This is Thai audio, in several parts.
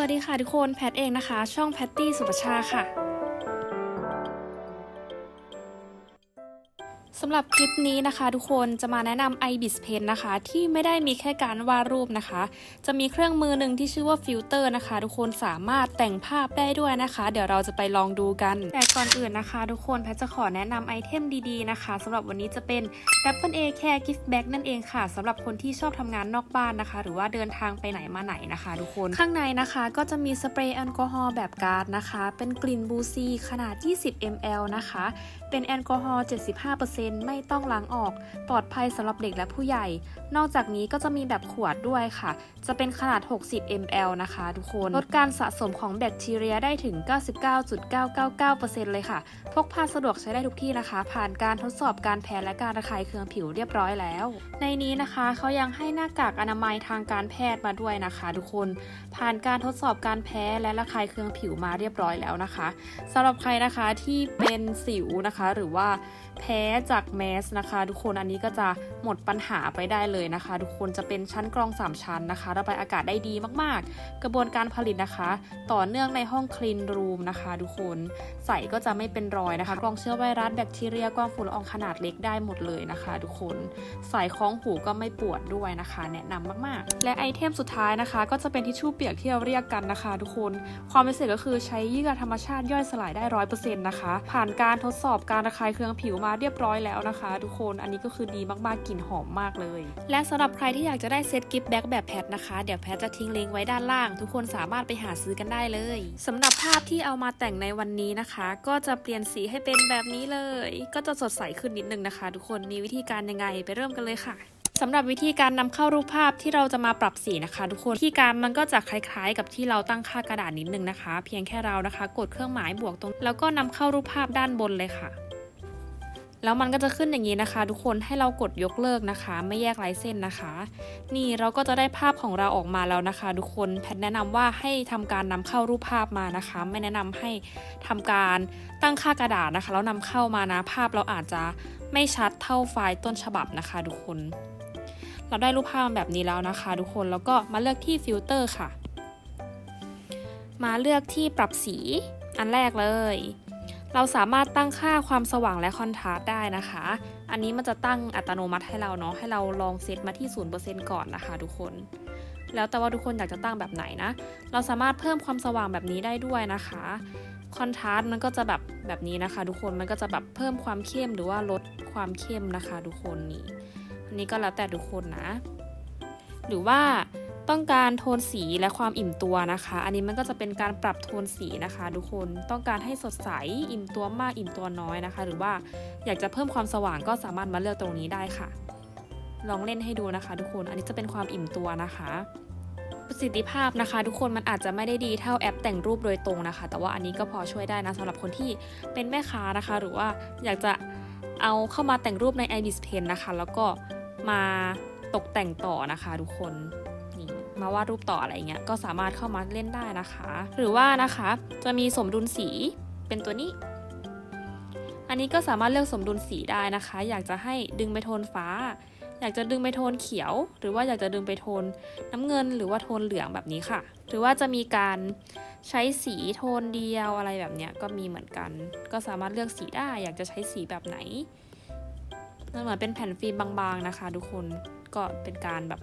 วัสดีค่ะทุกคนแพทเองนะคะ ช่องแพตตี้สุปชาค่ะ สำหรับคลิปนี้นะคะ ทุกคนจะมาแนะนำ iBis Pen นะคะ ที่ไม่ได้มีแค่การวาดรูปนะคะ จะมีเครื่องมือหนึ่งที่ชื่อว่าฟิลเตอร์นะคะ ทุกคนสามารถแต่งภาพได้ด้วยนะคะ เดี๋ยวเราจะไปลองดูกัน แต่ก่อนอื่นนะคะ ทุกคนแพทจะขอแนะนำไอเทมดีๆนะคะสำหรับวันนี้จะเป็น Apple A Care Gift Bag นั่นเองค่ะสำหรับคนที่ชอบทำงานนอกบ้านนะคะ หรือว่าเดินทางไปไหนมาไหนนะคะ ทุกคนข้างในนะคะก็จะมีสเปรย์แอลกอฮอล์แบบการ์ดนะคะ เป็นกลิ่นบูซีขนาด 20 ml นะคะ เป็นแอลกอฮอล์75%ไม่ต้องล้างออก ปลอดภัยสำหรับเด็กและผู้ใหญ่ นอกจากนี้ก็จะมีแบบขวดด้วยค่ะ จะเป็นขนาด 60 ml นะคะทุกคน ลดการสะสมของแบคทีเรียได้ถึง 99.999%เลยค่ะ พกพาสะดวกใช้ได้ทุกที่นะคะ ผ่านการทดสอบการแพ้และการระคายเคืองผิวเรียบร้อยแล้ว ในนี้นะคะเขายังให้หน้ากากอนามัยทางการแพทย์มาด้วยนะคะ ทุกคน ผ่านการทดสอบการแพ้และระคายเคืองผิวมาเรียบร้อยแล้วนะคะสำหรับใครนะคะที่เป็นสิวนะคะ หรือว่าแพ้จากแมสนะคะ ทุกคนอันนี้ก็จะหมดปัญหาไปได้เลยนะคะ ทุกคนจะเป็นชั้นกรอง 3 ชั้นนะคะระบายอากาศได้ดีมากๆ กระบวนการผลิตนะคะ ต่อเนื่องในห้องคลีนรูมนะคะ ทุกคนใส่ก็จะไม่เป็นรอยนะคะ กรองเชื้อไวรัสแบคทีเรียกรองฝุ่นละอองขนาดเล็กได้หมดเลยนะคะ ทุกคนใส่คล้องหูก็ไม่ปวดด้วยนะคะ แนะนำมากๆ และไอเทมสุดท้ายนะคะ ก็จะเป็นทิชชู่เปียกที่เราเรียกกันนะคะ ทุกคนความพิเศษก็คือใช้เยื่อธรรมชาติย่อยสลายได้ร้อยเปอร์เซ็นต์นะคะผ่านการทดสอบการระคายเคืองผิวมาเรียบร้อยแล้วนะคะ ทุกคนอันนี้ก็คือดีมากๆกลิ่นหอมมากเลย และสำหรับใครที่อยากจะได้เซตกิฟต์แบ็กแบบแพทนะคะ เดี๋ยวแพทจะทิ้งลิงก์ไว้ด้านล่าง ทุกคนสามารถไปหาซื้อกันได้เลยสำหรับภาพที่เอามาแต่งในวันนี้นะคะ ก็จะเปลี่ยนสีให้เป็นแบบนี้เลย ก็จะสดใสขึ้นนิดนึงนะคะ ทุกคนมีวิธีการยังไงไปเริ่มกันเลยค่ะสำหรับวิธีการนำเข้ารูปภาพที่เราจะมาปรับสีนะคะ ทุกคนวิธีการมันก็จะคล้ายๆ กับที่เราตั้งค่ากระดาษนิดนึงนะคะ เพียงแค่เรานะคะ กดเครื่องหมายบวกตรง แล้วก็นำเข้ารูปภาพด้านบนเลยค่ะ แล้วมันก็จะขึ้นอย่างนี้นะคะ ทุกคนให้เรากดยกเลิกนะคะ ไม่แยกลายเส้นนะคะ นี่เราก็จะได้ภาพของเราออกมาแล้วนะคะ ทุกคนแพทแนะนำว่าให้ทำการนำเข้ารูปภาพมานะคะ ไม่แนะนำให้ทำการตั้งค่ากระดาษนะคะแล้วนำเข้ามานะภาพเราอาจจะไม่ชัดเท่าไฟล์ต้นฉบับนะคะ ทุกคน เราได้รูปภาพแบบนี้แล้วนะคะ ทุกคนแล้วก็มาเลือกที่ฟิลเตอร์ค่ะ มาเลือกที่ปรับสีอันแรกเลย เราสามารถตั้งค่าความสว่างและคอนทราสต์ได้นะคะ อันนี้มันจะตั้งอัตโนมัติให้เราเนาะ ให้เราลองเซตมาที่ 0%ก่อนนะคะทุกคน แล้วแต่ว่าทุกคนอยากจะตั้งแบบไหนนะ เราสามารถเพิ่มความสว่างแบบนี้ได้ด้วยนะคะ คอนทราสต์มันก็จะแบบแบบนี้นะคะ ทุกคน มันก็จะแบบเพิ่มความเข้มหรือว่าลดความเข้มนะคะ ทุกคนนี่ อันนี้ก็แล้วแต่ทุกคนนะ หรือว่า ต้องการโทนสีและความอิ่มตัวนะคะ อันนี้มันก็จะเป็นการปรับโทนสีนะคะทุกคนต้องการให้สดใสอิ่มตัวมากอิ่มตัวน้อยนะคะ หรือว่าอยากจะเพิ่มความสว่างก็สามารถมาเลือกตรงนี้ได้ค่ะ ลองเล่นให้ดูนะคะ ทุกคนอันนี้จะเป็นความอิ่มตัวนะคะประสิทธิภาพนะคะ ทุกคนมันอาจจะไม่ได้ดีเท่าแอปแต่งรูปโดยตรงนะคะ แต่ว่าอันนี้ก็พอช่วยได้นะสำหรับคนที่เป็นแม่ค้านะคะ หรือว่าอยากจะเอาเข้ามาแต่งรูปใน iBis Pen นะคะ แล้วก็มาตกแต่งต่อนะคะ ทุกคน มาวาดรูปต่ออะไรเงี้ยก็สามารถเข้ามาเล่นได้นะคะ หรือว่านะคะจะมีสมดุลสีเป็นตัวนี้ อันนี้ก็สามารถเลือกสมดุลสีได้นะคะ อยากจะให้ดึงไปโทนฟ้า อยากจะดึงไปโทนเขียว หรือว่าอยากจะดึงไปโทนน้ำเงิน หรือว่าโทนเหลืองแบบนี้ค่ะ หรือว่าจะมีการใช้สีโทนเดียวอะไรแบบเนี้ยก็มีเหมือนกัน ก็สามารถเลือกสีได้ อยากจะใช้สีแบบไหนมันเหมือนเป็นแผ่นฟิล์มบางๆนะคะ ทุกคนก็เป็นการแบบ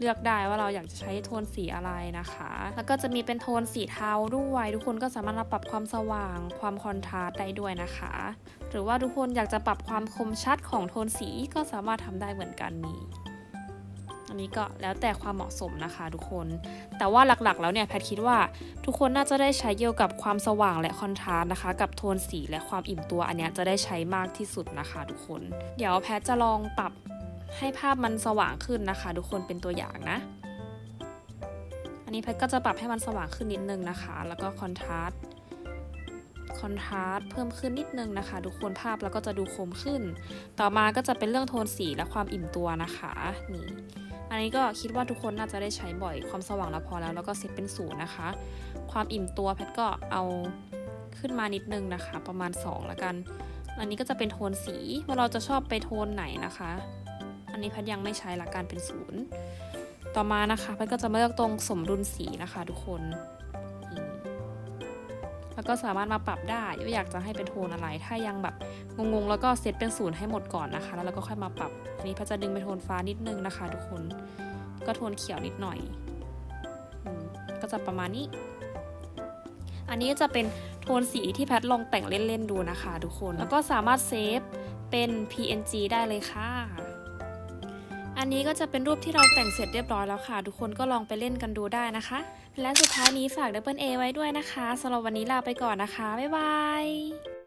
เลือกได้ว่าเราอยากจะใช้โทนสีอะไรนะคะ แล้วก็จะมีเป็นโทนสีเทาด้วย ทุกคนก็สามารถมาปรับความสว่าง ความคอนทราสต์ได้ด้วยนะคะ หรือว่าทุกคนอยากจะปรับความคมชัดของโทนสีก็สามารถทำได้เหมือนกันนี่อันนี้ก็แล้วแต่ความเหมาะสมนะคะทุกคน แต่ว่าหลักๆ แล้วเนี่ยแพทคิดว่าทุกคนน่าจะได้ใช้เกี่ยวกับความสว่างและคอนทราสต์นะคะ กับโทนสีและความอิ่มตัวอันเนี้ยจะได้ใช้มากที่สุดนะคะ ทุกคน เดี๋ยวแพทจะลองปรับ ให้ภาพมันสว่างขึ้นนะคะ ทุกคนเป็นตัวอย่างนะ อันนี้แพทก็จะปรับให้มันสว่างขึ้นนิดนึงนะคะ แล้วก็คอนทราสต์คอนทราสต์เพิ่มขึ้นนิดนึงนะคะ ทุกคนภาพแล้วก็จะดูคมขึ้น ต่อมาก็จะเป็นเรื่องโทนสีและความอิ่มตัวนะคะนี่อันนี้ก็คิดว่าทุกคนน่าจะได้ใช้บ่อยความสว่างแล้วพอแล้ว แล้วก็เซตเป็นศูนย์นะคะ ความอิ่มตัวแพทก็เอาขึ้นมานิดนึงนะคะ ประมาณ2ละกัน อันนี้ก็จะเป็นโทนสีว่าเราจะชอบไปโทนไหนนะคะ อันนี้แพทยังไม่ใช้หละกันเป็นศูนย์ต่อมานะคะมันก็จะมาเลือกตรงสมดุลสีนะคะทุกคนแล้วก็สามารถมาปรับได้ว่าอยากจะให้เป็นโทนอะไร ถ้ายังแบบงงๆ แล้วก็เซตเป็นศูนย์ให้หมดก่อนนะคะ แล้วเราก็ค่อยมาปรับ อันนี้พัจะดึงเป็นโทนฟ้านิดนึงนะคะ ทุกคน ก็โทนเขียวนิดหน่อย ก็จะประมาณนี้ อันนี้จะเป็นโทนสีที่แพทลองแต่งเล่นๆดูนะคะ ทุกคน แล้วก็สามารถเซฟเป็น PNG ได้เลยค่ะ อันนี้ก็จะเป็นรูปที่เราแต่งเสร็จเรียบร้อยแล้วค่ะ ทุกคนก็ลองไปเล่นกันดูได้นะคะ และสุดท้ายนี้ฝาก Double A ไว้ด้วยนะคะสำหรับวันนี้ลาไปก่อนนะคะ บ๊ายบาย